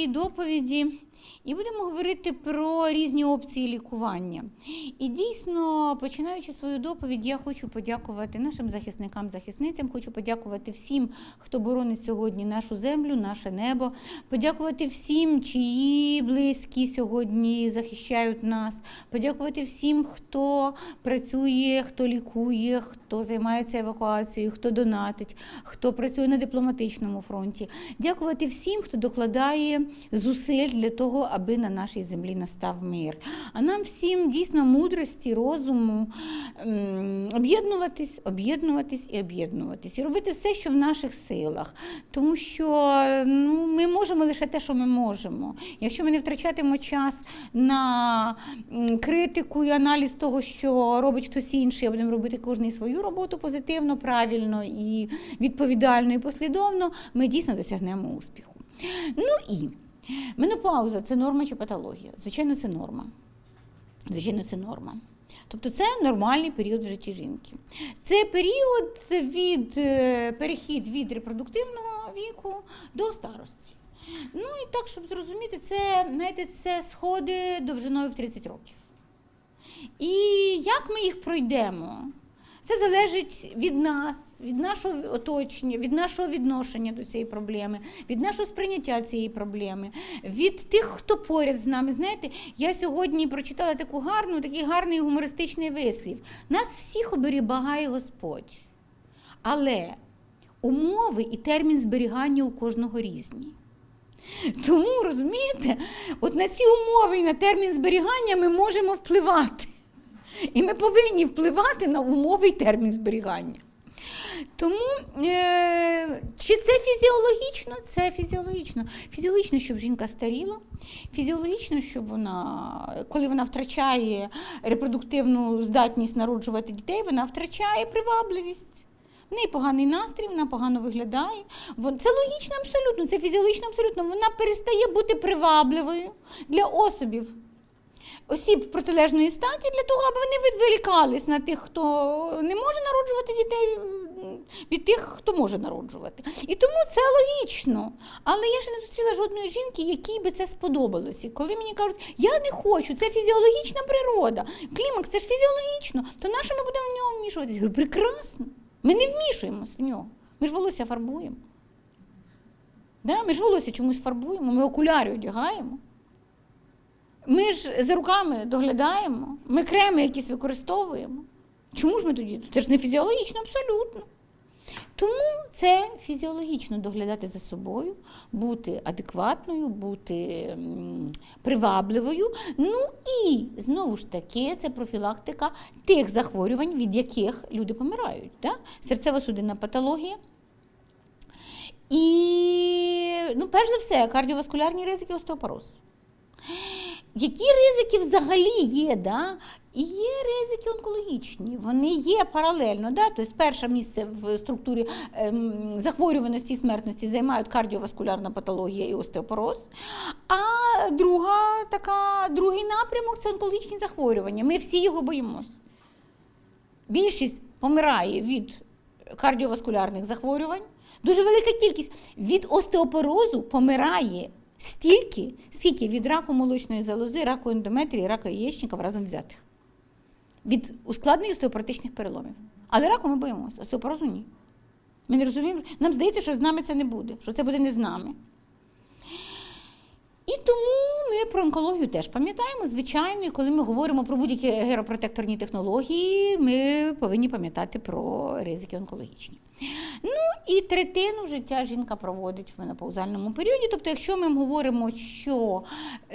своєї доповіді і будемо говорити про різні опції лікування. І дійсно, починаючи свою доповідь, я хочу подякувати нашим захисникам, захисницям, хочу подякувати всім, хто боронить сьогодні нашу землю, наше небо, подякувати всім, чиї близькі сьогодні захищають нас, подякувати всім, хто працює, хто лікує, хто займається евакуацією, хто донатить, хто працює на дипломатичному фронті. Дякувати всім, хто докладає зусиль для того, аби на нашій землі настав мир. А нам всім дійсно мудрості, розуму об'єднуватись, об'єднуватись і об'єднуватись, і робити все, що в наших силах. Тому що ну, ми можемо лише те, що ми можемо. Якщо ми не втрачатимемо час на критику і аналіз того, що робить хтось інший, а будемо робити кожен свою роботу позитивно, правильно і відповідально і послідовно, ми дійсно досягнемо успіху. Ну і менопауза це норма чи патологія? Звичайно, це норма. Звичайно, це норма. Тобто це нормальний період в житті жінки. Це період від е, перехід від репродуктивного віку до старості. Ну і так, щоб зрозуміти, це, знаєте, це сходи довжиною в 30 років. І як ми їх пройдемо? Це залежить від нас, від нашого оточення, від нашого відношення до цієї проблеми, від нашого сприйняття цієї проблеми, від тих, хто поряд з нами. Знаєте, я сьогодні прочитала таку гарну, такий гарний гумористичний вислів. Нас всіх оберігає Господь. Але умови і термін зберігання у кожного різні. Тому, розумієте, от на ці умови і на термін зберігання ми можемо впливати. І ми повинні впливати на умови і термін зберігання. Тому е, чи це фізіологічно? Це фізіологічно. Фізіологічно, щоб жінка старіла, фізіологічно, щоб вона, коли вона втрачає репродуктивну здатність народжувати дітей, вона втрачає привабливість. В неї поганий настрій, вона погано виглядає. Це логічно абсолютно, це фізіологічно абсолютно. Вона перестає бути привабливою для особів осіб протилежної статі для того, аби вони відволікались на тих, хто не може народжувати дітей від тих, хто може народжувати. І тому це логічно. Але я ще не зустріла жодної жінки, якій би це сподобалося. Коли мені кажуть, я не хочу, це фізіологічна природа. Клімакс це ж фізіологічно, то на що ми будемо в нього вмішуватись? Я говорю, прекрасно. Ми не вмішуємось в нього. Ми ж волосся фарбуємо. Да? Ми ж волосся чомусь фарбуємо, ми окуляри одягаємо. Ми ж за руками доглядаємо, ми креми якісь використовуємо. Чому ж ми тоді? Це ж не фізіологічно абсолютно. Тому це фізіологічно доглядати за собою, бути адекватною, бути привабливою. Ну і знову ж таки, це профілактика тих захворювань, від яких люди помирають. Да? Серцево-судинна патологія. І, ну, перш за все, кардіоваскулярні ризики, остеопороз. Які ризики взагалі є? Да? І є ризики онкологічні, вони є паралельно. Да? Тобто перше місце в структурі ем, захворюваності і смертності займають кардіоваскулярна патологія і остеопороз. А друга така, другий напрямок це онкологічні захворювання. Ми всі його боїмось. Більшість помирає від кардіоваскулярних захворювань. Дуже велика кількість від остеопорозу помирає стільки, скільки від раку молочної залози, раку ендометрії, раку яєчників разом взятих. Від ускладнених остеопоротичних переломів. Але раку ми боїмося, остеопорозу ні. Ми не розуміємо, нам здається, що з нами це не буде, що це буде не з нами. І тому ми про онкологію теж пам'ятаємо. Звичайно, і коли ми говоримо про будь-які геропротекторні технології, ми повинні пам'ятати про ризики онкологічні. Ну і третину життя жінка проводить в менопаузальному періоді. Тобто, якщо ми говоримо, що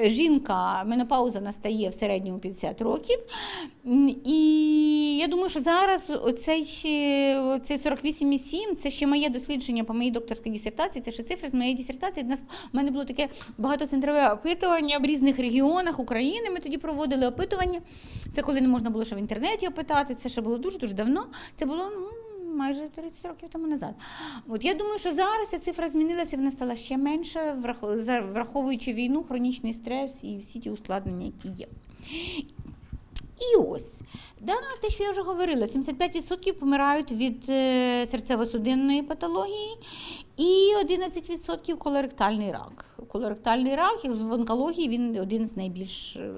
жінка менопауза настає в середньому 50 років, і я думаю, що зараз оцей, оцей 48,7 це ще моє дослідження по моїй докторській дисертації, це ще цифри з моєї дисертації. У нас у мене було таке багатоцентрове опитування в різних регіонах України. Ми тоді проводили опитування. Це коли не можна було ще в інтернеті опитати. Це ще було дуже дуже давно. Це було ну, майже 30 років тому назад. От я думаю, що зараз ця цифра змінилася, вона стала ще менше, враховуючи війну, хронічний стрес і всі ті ускладнення, які є. І ось, да, те, що я вже говорила, 75% помирають від е, серцево-судинної патології і 11% колоректальний рак. Колоректальний рак в онкології він один з найбільш е,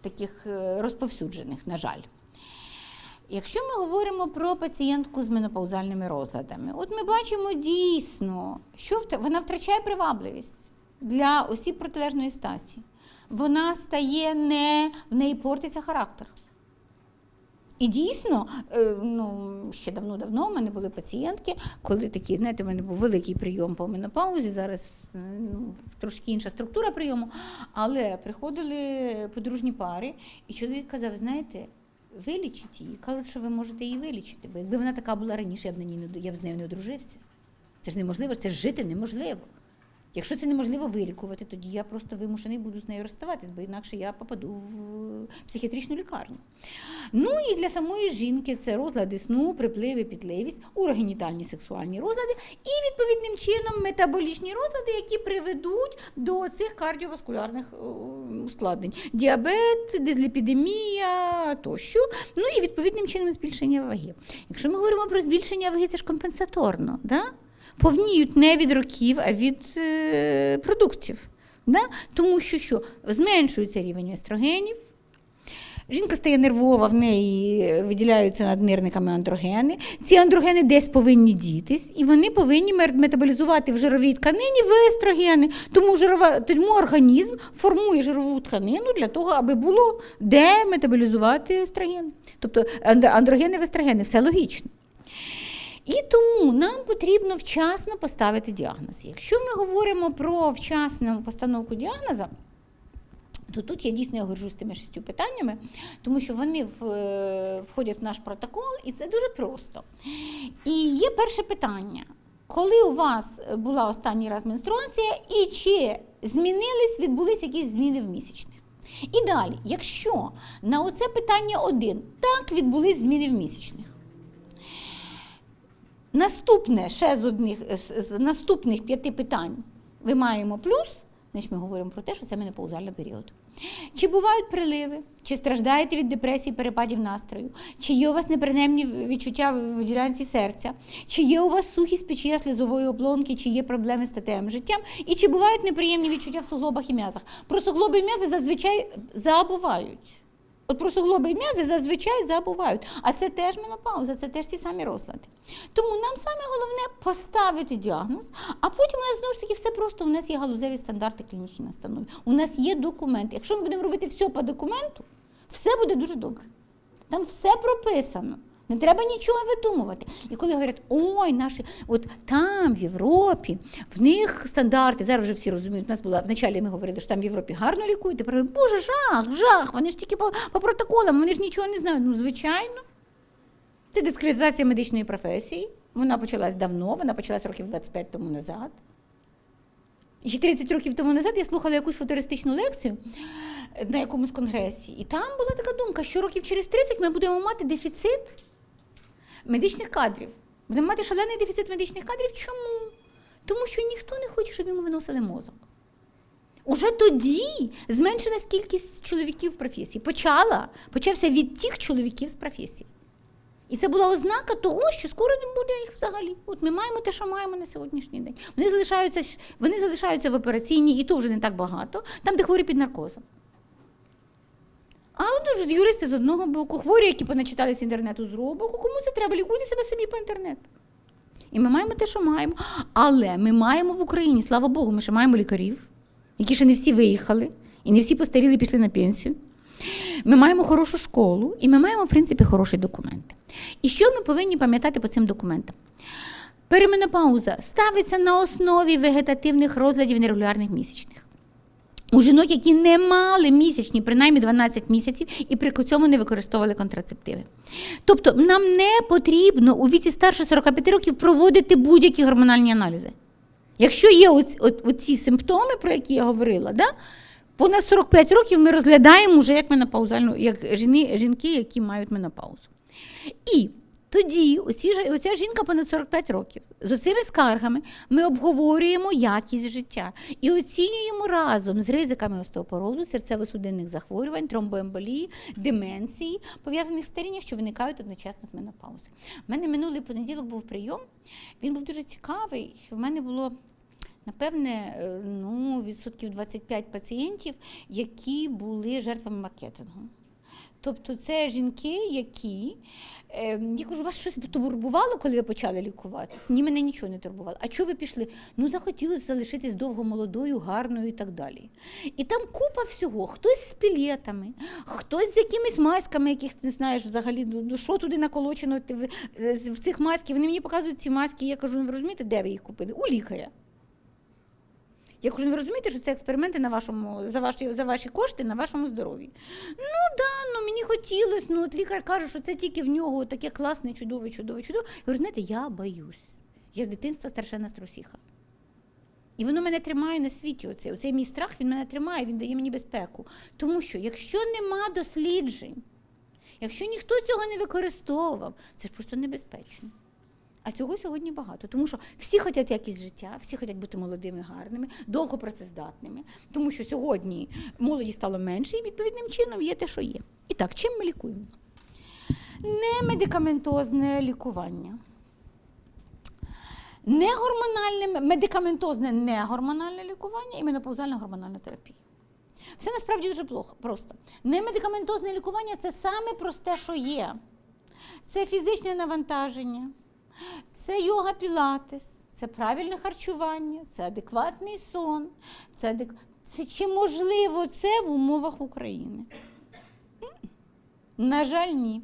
таких е, розповсюджених, на жаль. Якщо ми говоримо про пацієнтку з менопаузальними розладами, от ми бачимо дійсно, що вона втрачає привабливість для осіб протилежної статі. Вона стає не в неї портиться характер. І дійсно, е, ну, ще давно-давно в мене були пацієнтки, коли такі, знаєте, в мене був великий прийом по менопаузі, зараз е, ну, трошки інша структура прийому, але приходили подружні пари, і чоловік казав, знаєте, вилічіть її. Кажуть, що ви можете її вилічити, бо якби вона така була раніше, я б, на ній я б з нею не одружився. Це ж неможливо, це ж жити неможливо. Якщо це неможливо вилікувати, тоді я просто вимушений буду з нею розставатись, бо інакше я попаду в психіатричну лікарню. Ну і для самої жінки це розлади сну, припливи, підливість, урогенітальні сексуальні розлади і відповідним чином метаболічні розлади, які приведуть до цих кардіоваскулярних е, ускладнень: діабет, дизліпідемія тощо. Ну і відповідним чином збільшення ваги. Якщо ми говоримо про збільшення ваги, це ж компенсаторно. Да? Повніють не від років, а від е, продуктів. Да? Тому що що? Зменшується рівень естрогенів. Жінка стає нервова, в неї виділяються наднирниками андрогени. Ці андрогени десь повинні дітись, і вони повинні метаболізувати в жировій тканині в естрогени. Тому, жирова, тому організм формує жирову тканину для того, аби було де метаболізувати естроген. Тобто андрогени в естрогени, все логічно. І тому нам потрібно вчасно поставити діагноз. Якщо ми говоримо про вчасну постановку діагноза, то тут я дійсно я горжусь цими шістю питаннями, тому що вони е, входять в наш протокол, і це дуже просто. І є перше питання. Коли у вас була останній раз менструація, і чи змінились, відбулись якісь зміни в місячних? І далі, якщо на оце питання один, так відбулись зміни в місячних. Наступне ще з одних з, з наступних п'яти питань ми маємо плюс, значить ми говоримо про те, що це менопаузальний період. Чи бувають приливи? Чи страждаєте від депресії, перепадів настрою? Чи є у вас неприємні відчуття в ділянці серця? Чи є у вас сухість печія слизової оплонки, чи є проблеми з статевим життям? І чи бувають неприємні відчуття в суглобах і м'язах? Про суглоби і м'язи зазвичай забувають. От про суглоби м'язи зазвичай забувають. А це теж менопауза, це теж ті самі розлади. Тому нам саме головне поставити діагноз, а потім у нас знову ж таки все просто. У нас є галузеві стандарти клінічні настанови. У нас є документ. Якщо ми будемо робити все по документу, все буде дуже добре. Там все прописано. Не треба нічого видумувати. І коли говорять, ой, наші, от там, в Європі, в них стандарти, зараз вже всі розуміють, у нас була вначалі ми говорили, що там в Європі гарно лікують, тепер боже, жах, жах, вони ж тільки по, по протоколам, вони ж нічого не знають. Ну, звичайно. Це дискредитація медичної професії. Вона почалась давно, вона почалась років 25 тому назад. І ще 30 років тому назад я слухала якусь футуристичну лекцію на якомусь конгресі. І там була така думка, що років через 30 ми будемо мати дефіцит медичних кадрів. Будемо мати шалений дефіцит медичних кадрів. Чому? Тому що ніхто не хоче, щоб йому виносили мозок. Уже тоді зменшилась кількість чоловіків в професії. Почала, почався відтік чоловіків з професії. І це була ознака того, що скоро не буде їх взагалі. От ми маємо те, що маємо на сьогоднішній день. Вони залишаються, вони залишаються в операційній, і то вже не так багато, там, де хворі під наркозом. А от юристи з одного боку, хворі, які поначитались інтернету з другого боку, кому це треба? Лікуйте себе самі по інтернету. І ми маємо те, що маємо. Але ми маємо в Україні, слава Богу, ми ще маємо лікарів, які ще не всі виїхали, і не всі постаріли пішли на пенсію. Ми маємо хорошу школу і ми маємо, в принципі, хороші документи. І що ми повинні пам'ятати по цим документам? Переменопауза ставиться на основі вегетативних розладів нерегулярних місячних. У жінок, які не мали місячні, принаймні 12 місяців, і при цьому не використовували контрацептиви. Тобто нам не потрібно у віці старше 45 років проводити будь-які гормональні аналізи. Якщо є оці, оці симптоми, про які я говорила, да, понад 45 років ми розглядаємо вже як менопаузальну, як жіни, жінки, які мають менопаузу. І Тоді оці, оця жінка понад 45 років з оцими скаргами ми обговорюємо якість життя і оцінюємо разом з ризиками остеопорозу, серцево-судинних захворювань, тромбоемболії, деменції, пов'язаних з старінням, що виникають одночасно з менопаузи. У мене минулий понеділок був прийом. Він був дуже цікавий. У мене було. Напевне, е, ну, відсотків 25 пацієнтів, які були жертвами маркетингу. Тобто це жінки, які е, я кажу, вас щось турбувало, коли ви почали лікуватись? Ні, мене нічого не турбувало. А чого ви пішли? Ну, захотілося залишитись довго молодою, гарною і так далі. І там купа всього. Хтось з пілетами, хтось з якимись масками, яких ти не знаєш взагалі, ну, ну, що туди наколочено ти в, е, цих масках. Вони мені показують ці маски. Я кажу, «Ну, ви розумієте, де ви їх купили? У лікаря. Я кажу, «Ну, ви розумієте, що це експерименти на вашому, за, ваші, за ваші кошти на вашому здоров'ї. Ну да, ну мені хотілося. Ну от лікар каже, що це тільки в нього таке класне, чудове, чудове, чудове. Я говорю, знаєте, я боюсь. Я з дитинства страшенна струсіха. І воно мене тримає на світі. Оцей, оцей мій страх він мене тримає, він дає мені безпеку. Тому що якщо нема досліджень, якщо ніхто цього не використовував, це ж просто небезпечно. А цього сьогодні багато, тому що всі хочуть якість життя, всі хочуть бути молодими, гарними, довго працездатними. Тому що сьогодні молоді стало менше, і відповідним чином є те, що є. І так, чим ми лікуємо? Не медикаментозне лікування. Не гормональне, медикаментозне негормональне лікування і менопаузальна гормональна терапія. Все насправді дуже плохо, просто. Немедикаментозне лікування це саме просте, що є. Це фізичне навантаження, це йога пілатес, це правильне харчування, це адекватний сон. Це, адек... це чи можливо це в умовах України? На жаль, ні.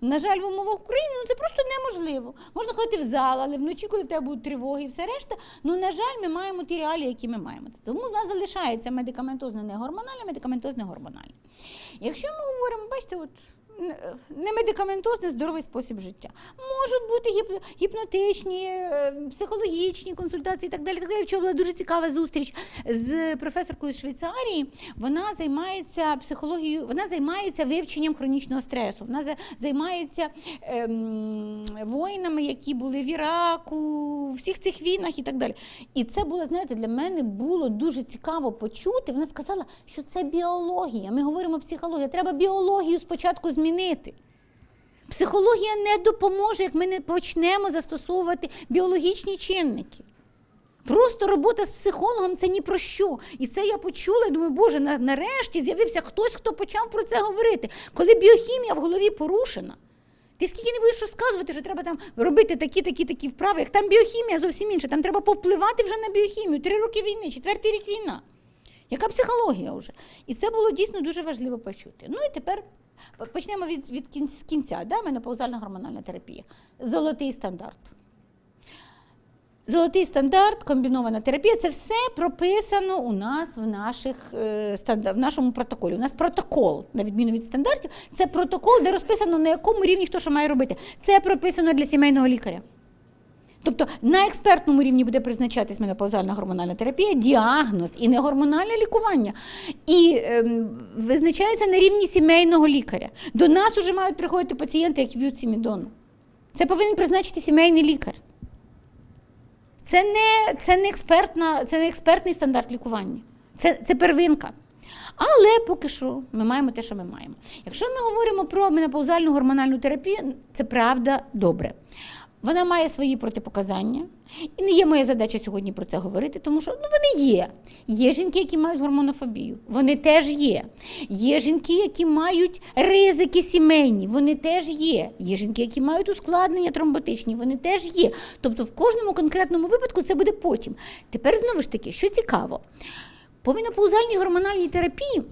На жаль, в умовах України ну, це просто неможливо. Можна ходити в зал, але вночі, коли в тебе будуть тривоги і все решта, ну, на жаль, ми маємо ті реалії, які ми маємо. Тому у нас залишається медикаментозне негормональне, медикаментозне гормональне. Якщо ми говоримо, бачите, от не- медикаментозний здоровий спосіб життя. Можуть бути гіп- гіпнотичні, е, психологічні консультації і так далі. Так далі. Вчора була дуже цікава зустріч з професоркою з Швейцарії. Вона займається психологією, вона займається вивченням хронічного стресу. Вона займається ем, воїнами, які були в Іраку, всіх цих війнах і так далі. І це було, знаєте, для мене було дуже цікаво почути. Вона сказала, що це біологія. Ми говоримо психологія. Треба біологію спочатку змінити. Психологія не допоможе, як ми не почнемо застосовувати біологічні чинники. Просто робота з психологом це ні про що. І це я почула і думаю, Боже, нарешті з'явився хтось, хто почав про це говорити. Коли біохімія в голові порушена. Ти скільки не будеш розказувати, що треба там робити такі, такі, такі вправи, як там біохімія зовсім інша. Там треба повпливати вже на біохімію. Три роки війни, четвертий рік війна. Яка психологія вже? І це було дійсно дуже важливо почути. Ну і тепер почнемо від, від кінця, кінця. Да? Менопаузальна гормональна терапія. Золотий стандарт. Золотий стандарт, комбінована терапія це все прописано у нас в, наших, е, в нашому протоколі. У нас протокол, на відміну від стандартів, це протокол, де розписано, на якому рівні хто що має робити. Це прописано для сімейного лікаря. Тобто на експертному рівні буде призначатись менопаузальна гормональна терапія, діагноз і не гормональне лікування. І ем, визначається на рівні сімейного лікаря. До нас вже мають приходити пацієнти, які б'ють сімідону. Це повинен призначити сімейний лікар. Це не, це не, експертна, це не експертний стандарт лікування. Це, це первинка. Але поки що ми маємо те, що ми маємо. Якщо ми говоримо про менопаузальну гормональну терапію, це правда добре. Вона має свої протипоказання. І не є моя задача сьогодні про це говорити, тому що ну, вони є. Є жінки, які мають гормонофобію. Вони теж є. Є жінки, які мають ризики сімейні, вони теж є. Є жінки, які мають ускладнення тромботичні, вони теж є. Тобто в кожному конкретному випадку це буде потім. Тепер знову ж таки, що цікаво, по менопаузальній гормональній терапії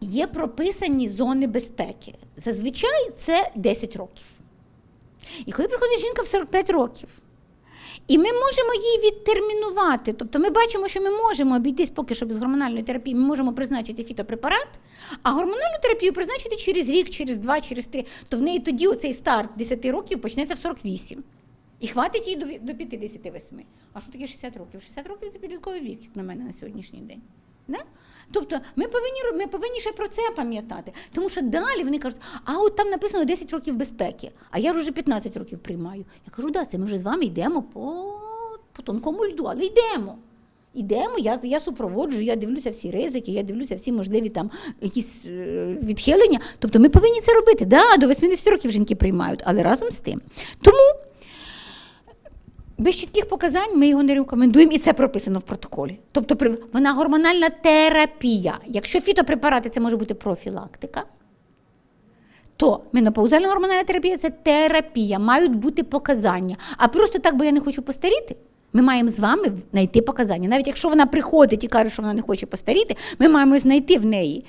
є прописані зони безпеки. Зазвичай це 10 років. І коли приходить жінка в 45 років, і ми можемо її відтермінувати. Тобто ми бачимо, що ми можемо обійтись поки що без гормональної терапії, ми можемо призначити фітопрепарат, а гормональну терапію призначити через рік, через два, через три. То в неї тоді оцей старт 10 років почнеться в 48. І хватить їй до до 58. А що таке 60 років? 60 років це підлітковий вік, як на мене, на сьогоднішній день. Да? Тобто ми повинні, ми повинні ще про це пам'ятати. Тому що далі вони кажуть, а от там написано 10 років безпеки, а я вже 15 років приймаю. Я кажу, да, це ми вже з вами йдемо по, по тонкому льду, але йдемо. Йдемо, я, я супроводжую, я дивлюся всі ризики, я дивлюся всі можливі там якісь е, відхилення. Тобто ми повинні це робити. Да, до 80 років жінки приймають, але разом з тим. Тому без чітких показань ми його не рекомендуємо, і це прописано в протоколі. Тобто вона гормональна терапія. Якщо фітопрепарати це може бути профілактика, то менопаузальна гормональна терапія це терапія, мають бути показання. А просто так, бо я не хочу постаріти. Ми маємо з вами знайти показання. Навіть якщо вона приходить і каже, що вона не хоче постаріти, ми маємо знайти в неї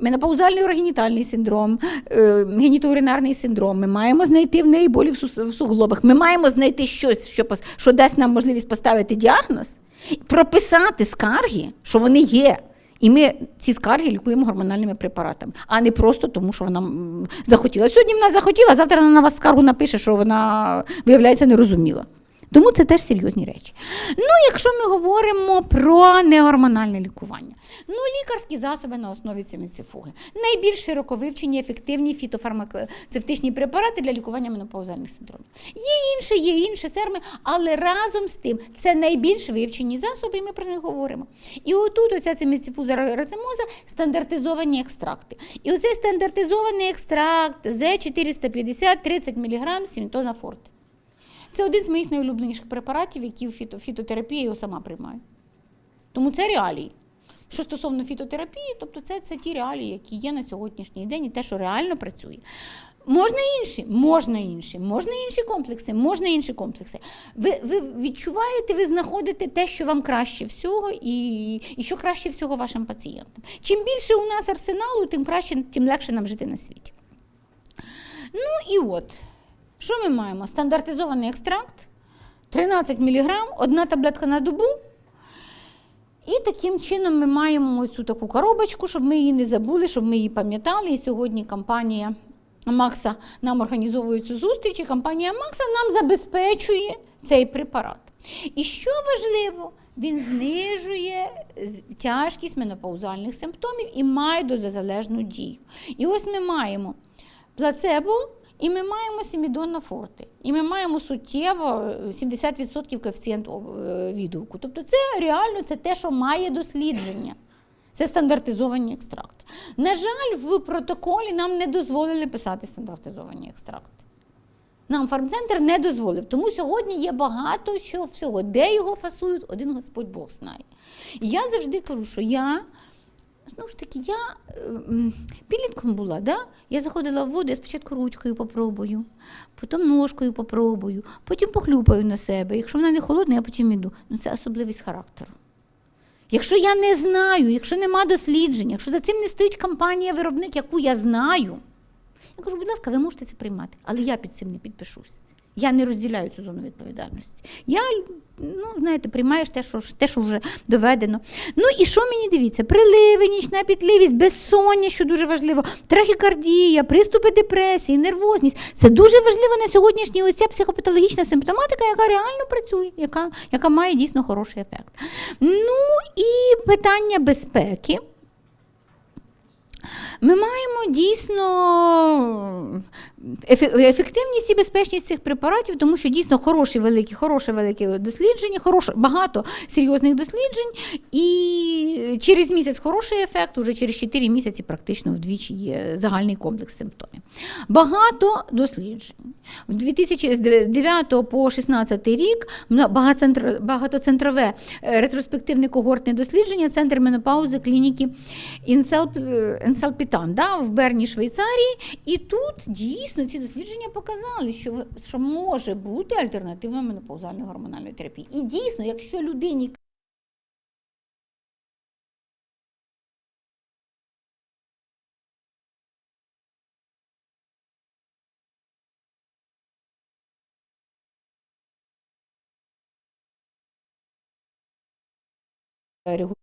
менопаузальний урогенітальний синдром, е, генітоуринарний синдром. Ми маємо знайти в неї болі в суглобах. Ми маємо знайти щось, що, що дасть нам можливість поставити діагноз, прописати скарги, що вони є. І ми ці скарги лікуємо гормональними препаратами, а не просто тому, що вона захотіла. Сьогодні вона захотіла, завтра вона на вас скаргу напише, що вона, виявляється, не розуміла. Тому це теж серйозні речі. Ну, якщо ми говоримо про негормональне лікування, ну лікарські засоби на основі циміцифуги. Найбільш широко вивчені ефективні фітофармацевтичні препарати для лікування менопаузальних синдромів. Є інше, є інші серми, але разом з тим це найбільш вивчені засоби, і ми про них говоримо. І отут оця циміцифуза рацемоза стандартизовані екстракти. І оцей стандартизований екстракт З450 30 мг сімтона форте. Це один з моїх найулюбленіших препаратів, які в фіто, фітотерапії я сама приймаю. Тому це реалії. Що стосовно фітотерапії, тобто це, це ті реалії, які є на сьогоднішній день, і те, що реально працює. Можна інші, можна інші, можна інші комплекси, можна інші комплекси. Ви, ви відчуваєте, ви знаходите те, що вам краще всього, і, і що краще всього вашим пацієнтам. Чим більше у нас арсеналу, тим краще, тим легше нам жити на світі. Ну і от, що ми маємо? Стандартизований екстракт, 13 мг, одна таблетка на добу. І таким чином ми маємо цю таку коробочку, щоб ми її не забули, щоб ми її пам'ятали. І сьогодні компанія Макса нам організовує цю зустріч, і компанія Макса нам забезпечує цей препарат. І що важливо, він знижує тяжкість менопаузальних симптомів і має дозалежну дію. І ось ми маємо плацебо. І ми маємо сімідонна форти. І ми маємо суттєво е, 70% коефіцієнт е, відгуку. Тобто це реально це те, що має дослідження. Це стандартизовані екстракти. На жаль, в протоколі нам не дозволили писати стандартизовані екстракти. Нам фармцентр не дозволив. Тому сьогодні є багато що всього. Де його фасують, один Господь Бог знає. І я завжди кажу, що я Знову ж таки, я е, підлітком була, да? я заходила в воду, я спочатку ручкою попробую, потім ножкою попробую, потім похлюпаю на себе. Якщо вона не холодна, я потім іду. Ну це особливість характеру. Якщо я не знаю, якщо нема досліджень, якщо за цим не стоїть компанія-виробник, яку я знаю, я кажу, будь ласка, ви можете це приймати, але я під цим не підпишусь. Я не розділяю цю зону відповідальності. Я, ну, знаєте, приймаєш те, що, те, що вже доведено. Ну і що мені дивіться? Приливи, нічна пітливість, безсоння, що дуже важливо, трахікардія, приступи депресії, нервозність. Це дуже важливо на сьогоднішній оця психопатологічна симптоматика, яка реально працює, яка, яка має дійсно хороший ефект. Ну і питання безпеки. Ми маємо дійсно ефективність і безпечність цих препаратів, тому що дійсно хороші великі, хороше велике дослідження, хороше, багато серйозних досліджень, і через місяць хороший ефект, уже через 4 місяці практично вдвічі є загальний комплекс симптомів. Багато досліджень. В 2009 по 2016 рік багатоцентрове е, ретроспективне когортне дослідження Центр менопаузи клініки Інселп, Інселпітан да, в Берні, Швейцарії. І тут дійсно ці дослідження показали, що, що може бути альтернатива менопаузальної гормональної терапії. І дійсно, якщо людині регулярно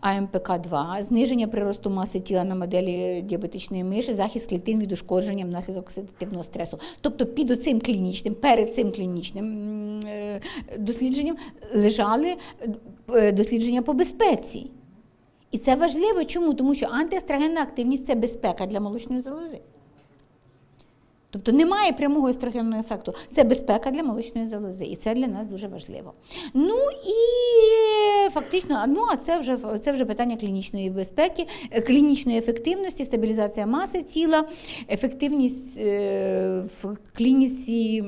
АМПК-2, зниження приросту маси тіла на моделі діабетичної миші, захист клітин від ушкодження внаслідок оксидативного стресу. Тобто під оцим клінічним, перед цим клінічним е, дослідженням лежали е, дослідження по безпеці. І це важливо. Чому? Тому що антиестрогенна активність це безпека для молочної залози. Тобто немає прямого естрогенного ефекту. Це безпека для молочної залози, і це для нас дуже важливо. Ну і фактично, ну а це вже це вже питання клінічної безпеки, е, клінічної ефективності, стабілізація маси тіла, ефективність е, в клініці.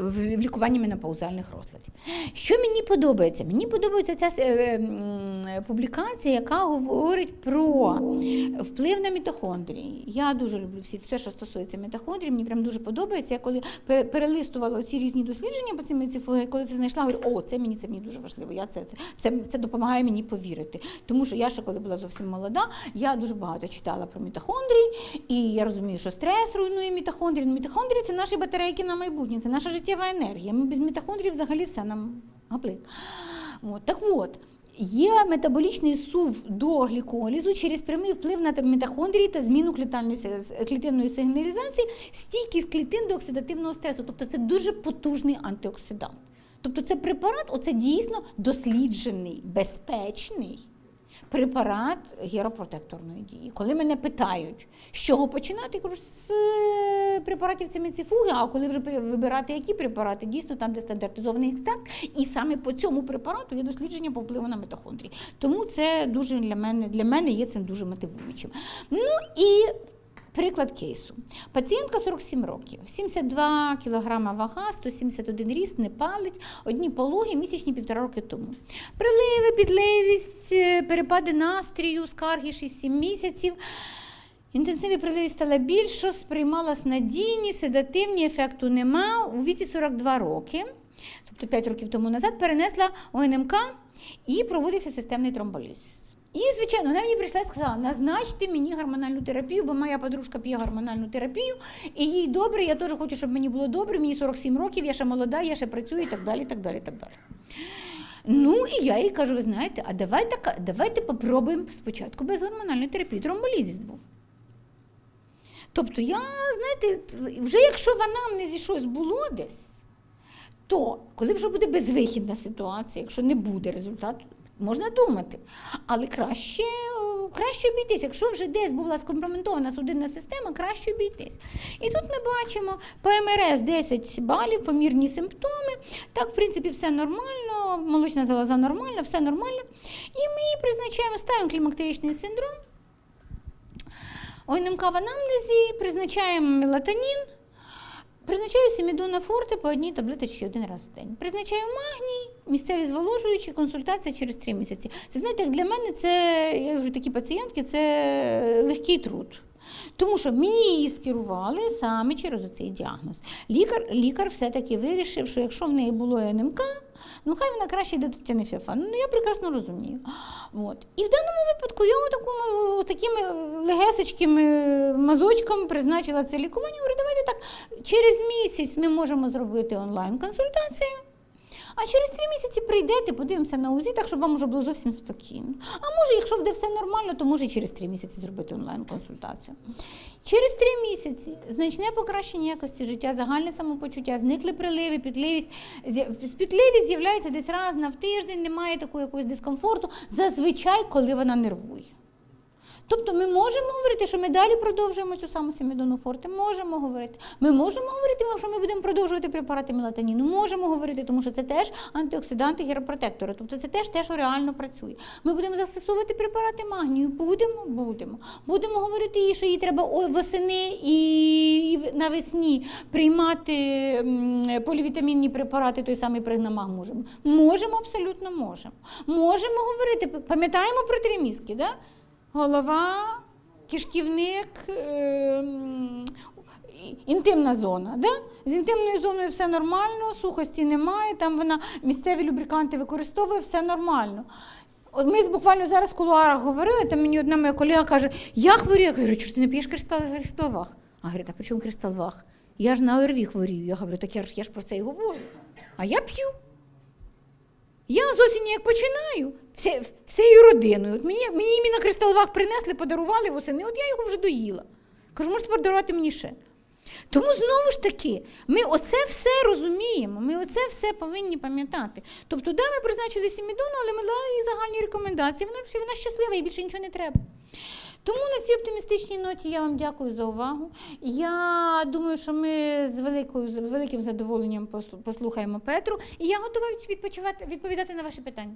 В лікуванні менопаузальних розладів. Що мені подобається? Мені подобається ця е, публікація, яка говорить про вплив на мітохондрії. Я дуже люблю всі, все, що стосується мітохондрій, мені прям дуже подобається. Я коли перелистувала ці різні дослідження по цим коли це знайшла, говорю, о, це мені це мені дуже важливо. Я це, це, це, це допомагає мені повірити. Тому що я ще коли була зовсім молода, я дуже багато читала про мітохондрії, і я розумію, що стрес руйнує мітохондрії. Ну, Мітохондрії це наші батарейки на майбутнє, це наша життєва енергія. Ми без мітохондрій взагалі все нам гаплик. От, так от. Є метаболічний сув до гліколізу через прямий вплив на мітохондрії та зміну клітинної сигналізації, стійкість клітин до оксидативного стресу. Тобто це дуже потужний антиоксидант. Тобто це препарат, оце дійсно досліджений, безпечний препарат геропротекторної дії. Коли мене питають, з чого починати, я кажу, з е, препаратів циміцифуги, а коли вже вибирати які препарати, дійсно там, де стандартизований екстракт, і саме по цьому препарату є дослідження по впливу на митохондрії. Тому це дуже для мене, для мене є цим дуже мотивуючим. Ну і Приклад кейсу. Пацієнтка 47 років, 72 кг вага, 171 ріст, не палить, одні пологи місячні півтора роки тому. Приливи, підливість, е, перепади настрію, скарги 6-7 місяців. Інтенсивні приливи стала більше, сприймалась надійні, седативні, ефекту нема. У віці 42 роки, тобто 5 років тому назад, перенесла ОНМК і проводився системний тромболізис. І, звичайно, вона мені прийшла і сказала, назначте мені гормональну терапію, бо моя подружка п'є гормональну терапію, і їй добре, я теж хочу, щоб мені було добре, мені 47 років, я ще молода, я ще працюю і так далі. так далі, так далі. Ну і я їй кажу, ви знаєте, а давайте, давайте попробуємо спочатку без гормональної терапії. Тромболізис був. Тобто, я, знаєте, вже якщо в анамнезі щось було десь, то коли вже буде безвихідна ситуація, якщо не буде результату, можна думати. Але краще, краще обійтись. Якщо вже десь була скомпрометована судинна система, краще обійтись. І тут ми бачимо по МРС 10 балів, помірні симптоми. Так, в принципі, все нормально, молочна залоза нормальна, все нормально. І ми її призначаємо, ставимо клімактеричний синдром. ОНМК в анамнезі, призначаємо мелатонін, призначаю сімідона форте по одній таблеточці один раз в день. Призначаю магній, місцеві зволожуючі, консультація через три місяці. Це знаєте, для мене це, я вже такі пацієнтки, це легкий труд. Тому що мені її скерували саме через цей діагноз. Лікар, лікар все-таки вирішив, що якщо в неї було НМК, ну хай вона краще йде до Тетяни Феофан. Ну я прекрасно розумію. От. І в даному випадку я отакому, такими легесечкими мазочками призначила це лікування. Говорю, давайте так, через місяць ми можемо зробити онлайн-консультацію. А через три місяці прийдете, подивимося на УЗІ, так щоб вам вже було зовсім спокійно. А може, якщо буде все нормально, то може через три місяці зробити онлайн-консультацію. Через три місяці значне покращення якості життя, загальне самопочуття, зникли приливи, підливість. Підливість з'являється десь раз на в тиждень, немає такого якогось дискомфорту, зазвичай, коли вона нервує. Тобто ми можемо говорити, що ми далі продовжуємо цю саму семідону форте, можемо говорити. Ми можемо говорити, що ми будемо продовжувати препарати мелатоніну, можемо говорити, тому що це теж антиоксиданти, геропротектори. Тобто це теж те, що реально працює. Ми будемо застосовувати препарати магнію. Будемо, будемо. Будемо говорити їй, що їй треба восени і навесні приймати полівітамінні препарати, той самий пригнамаг можемо. Можемо, абсолютно можемо. Можемо говорити, пам'ятаємо про три мізки, да? Голова, кишківник, ем, інтимна зона. Да? З інтимною зоною все нормально, сухості немає, там вона місцеві любриканти використовує, все нормально. От ми буквально зараз в кулуарах говорили, там мені одна моя колега каже, я хворію. Я говорю, чого ти не п'єш кристал, кристалвах? А говорить, а при чому кристалвах? Я ж на ОРВІ хворію. Я говорю, так я ж, я ж про це і говорю. А я п'ю. Я з осені як починаю, все, всею родиною. От мені, мені іменно кристалвах принесли, подарували восени, от я його вже доїла. Кажу, можете подарувати мені ще. Тому знову ж таки, ми оце все розуміємо, ми оце все повинні пам'ятати. Тобто, да, ми призначили Сімідону, але ми дали їй загальні рекомендації. Вона, вона щаслива, їй більше нічого не треба. Тому на цій оптимістичній ноті я вам дякую за увагу. Я думаю, що ми з, великою, з великим задоволенням послухаємо Петру, і я готова відпочивати, відповідати на ваші питання.